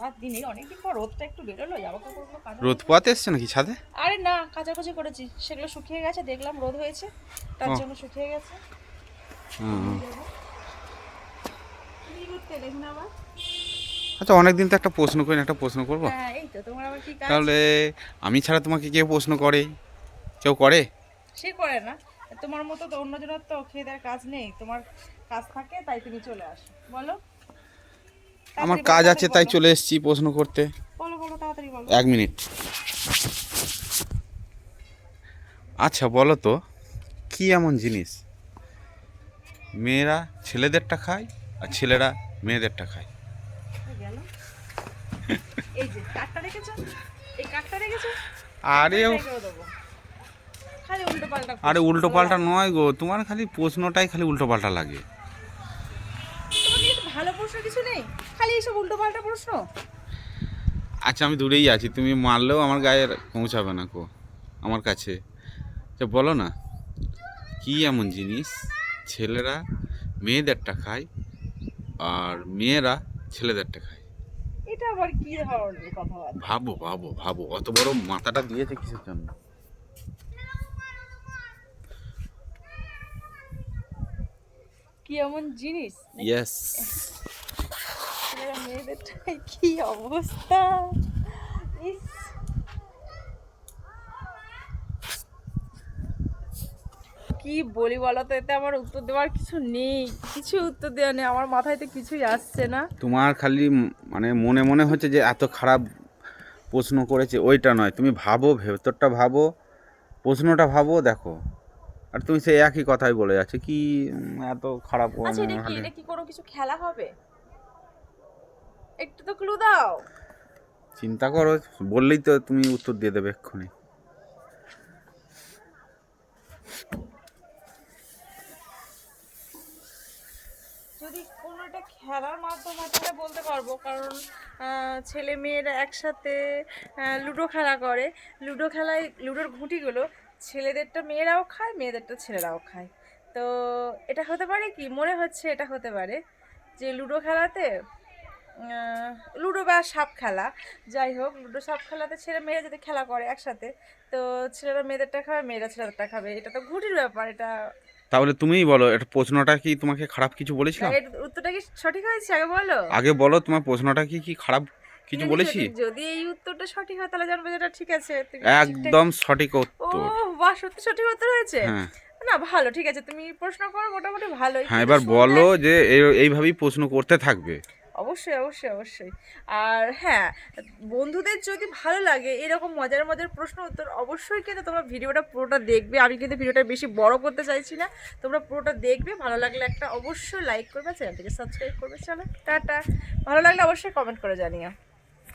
সারাদিন এই অনেকদিন পর রোদটা একটু বেরোলো জামা কাপড়গুলো কাচা রোদ পোয়াতে এসছে নাকি ছাদে? আরে না কাচাকুচি করেছি সেগুলো শুকিয়ে গেছে দেখলাম রোদ হয়েছে তার জন্য শুকিয়ে গেছে। আচ্ছা অনেকদিন তো একটা প্রশ্ন করি একটা প্রশ্ন করব। হ্যাঁ এই তো তোমার আবার কি তাহলে আমি ছাড়া তোমাকে কেউ প্রশ্ন করে? কেউ করে? সে করে না। তোমার মতো তো অন্যজনের তো খেয়ে দেওয়ার কাজ নেই তোমার কাজ থাকে তাই তুমি চলে আসো। বলো। আমার কাজ আছে তাই চলে এসেছি প্রশ্ন করতে। এক মিনিট। আচ্ছা বলো তো কি এমন জিনিস? মেয়েরা ছেলেদেরটা খায় আর ছেলেরা মেয়েদেরটা খায়। আরে আরে উল্টো পাল্টা নয় গো তোমার খালি প্রশ্নটাই খালি উল্টো পাল্টা লাগে। প্রশ্ন কিছু নেই? খালি এইসব উল্টো পাল্টা প্রশ্ন? আচ্ছা আমি দূরেই আছি। তুমি মারলেও আমার গায়ে পৌঁছাবে না কো আমার কাছে। আচ্ছা বলো না কি এমন জিনিস ছেলেরা মেয়েদেরটা খায় আর মেয়েরা ছেলেদেরটা খায়? এটা আবার কি ধরনের কথাবার্তা? ভাবো ভাবো ভাবো অত বড় মাথাটা দিয়েছে কিসের জন্য? কি এমন জিনিস? ইয়েস ছেলেরা মেয়েদেরটাই কি অবস্থা ইস কি বলি বলো তো এতে আমার উত্তর দেওয়ার কিছু নেই কিছু উত্তর দেওয়া নেই আমার মাথায় তো কিছুই আসছে না। তোমার খালি মানে মনে মনে হচ্ছে যে এত খারাপ প্রশ্ন করেছে ওইটা নয় তুমি ভাবো ভেতরটা ভাবো প্রশ্নটা ভাবো দেখো। আর তুমি সেই একই কথাই বলে যাচ্ছে কি এত খারাপ আচ্ছা এটা কি এটা কি কোনো কিছু খেলা হবে? একটু তো ক্লু দাও। চিন্তা করো বললেই তো তুমি উত্তর দিয়ে দেবে এক্ষুনি। যদি কোনো একটা খেলার মাধ্যম তাহলে বলতে পারব কারণ ছেলে মেয়েরা একসাথে লুডো খেলা করে। লুডো খেলায় লুডোর ঘুঁটিগুলো ছেলেদেরটা মেয়েরাও খায় মেয়েদেরটা ছেলেরাও খায়। তো এটা হতে পারে কি? মনে হচ্ছে এটা হতে পারে যে লুডো খেলাতে লুডো বা সাপ খেলা যাই হোক লুডো সাপ খেলাতে ছেলে মেয়েরা যদি খেলা করে একসাথে তো ছেলেরা মেয়েদেরটা খাবে মেয়েরা ছেলেদেরটা খাবে এটা তো ঘুটির ব্যাপার এটা তাহলে তুমিই বলো এটা প্রশ্নটা কি তোমাকে খারাপ কিছু বলেছিলাম এর উত্তরটা কি সঠিক হয়েছে? আগে বলো। আগে বলো তোমার প্রশ্নটা কি কি খারাপ কিছু বলেছি? যদি- এই উত্তরটা সঠিক হয় তাহলে জানবে যেটা ঠিক আছে। একদম সঠিক উত্তর। ও বাহ সত্যি সঠিক উত্তর হয়েছে? হ্যাঁ। না ভালো ঠিক আছে তুমি প্রশ্ন করো মোটামুটি ভালোই হ্যাঁ এবার বলো যে এই- এইভাবেই প্রশ্ন করতে থাকবে। অবশ্যই অবশ্যই অবশ্যই। আর হ্যাঁ বন্ধুদের যদি ভালো লাগে এরকম মজার মজার প্রশ্ন উত্তর অবশ্যই কিন্তু তোমরা ভিডিওটা পুরোটা দেখবে। আমি কিন্তু ভিডিওটা বেশি বড় করতে চাইছি না। তোমরা পুরোটা দেখবে। ভালো লাগলে একটা অবশ্যই লাইক করবে, চ্যানেলটিকে সাবস্ক্রাইব করবে। চলো, টাটা। ভালো লাগলে অবশ্যই কমেন্ট করে জানিও।